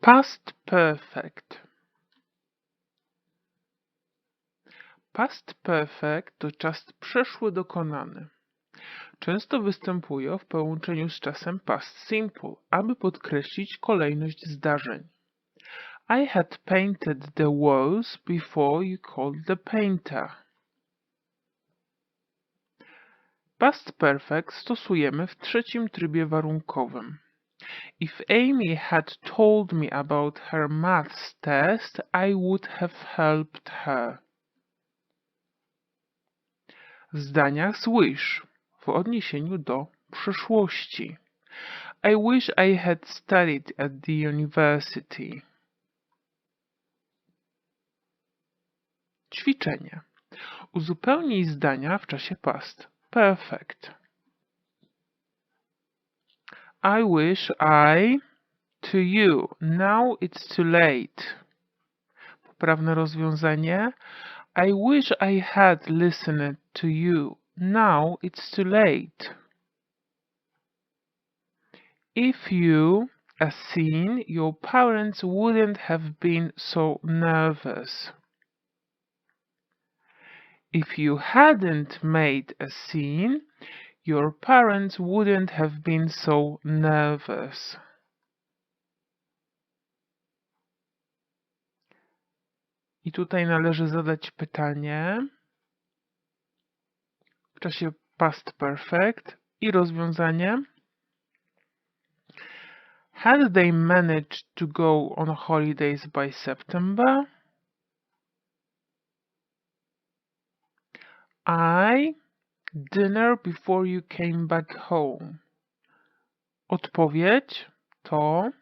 Past perfect. Past perfect to czas przeszły dokonany. Często występuje w połączeniu z czasem past simple, aby podkreślić kolejność zdarzeń. I had painted the walls before you called the painter. Past perfect stosujemy w trzecim trybie warunkowym. If Amy had told me about her maths test, I would have helped her. W z wish w odniesieniu do przyszłości. I wish I had studied at the university. Ćwiczenie. Uzupełnij zdania w czasie past. Perfect. I wish I to you. Now it's too late. Poprawne rozwiązanie. I wish I had listened to you. Now it's too late. If you a scene, your parents wouldn't have been so nervous. If you hadn't made a scene, your parents wouldn't have been so nervous. I tutaj należy zadać pytanie w czasie past perfect i rozwiązanie. Had they managed to go on holidays by September? I dinner before you came back home. Odpowiedź to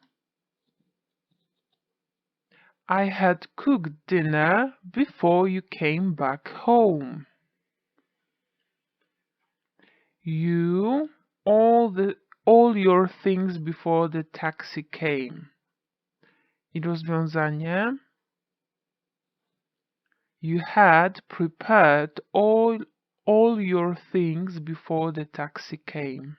I had cooked dinner before you came back home. You all the all your things before the taxi came. I rozwiązanie You had prepared all all your things before the taxi came.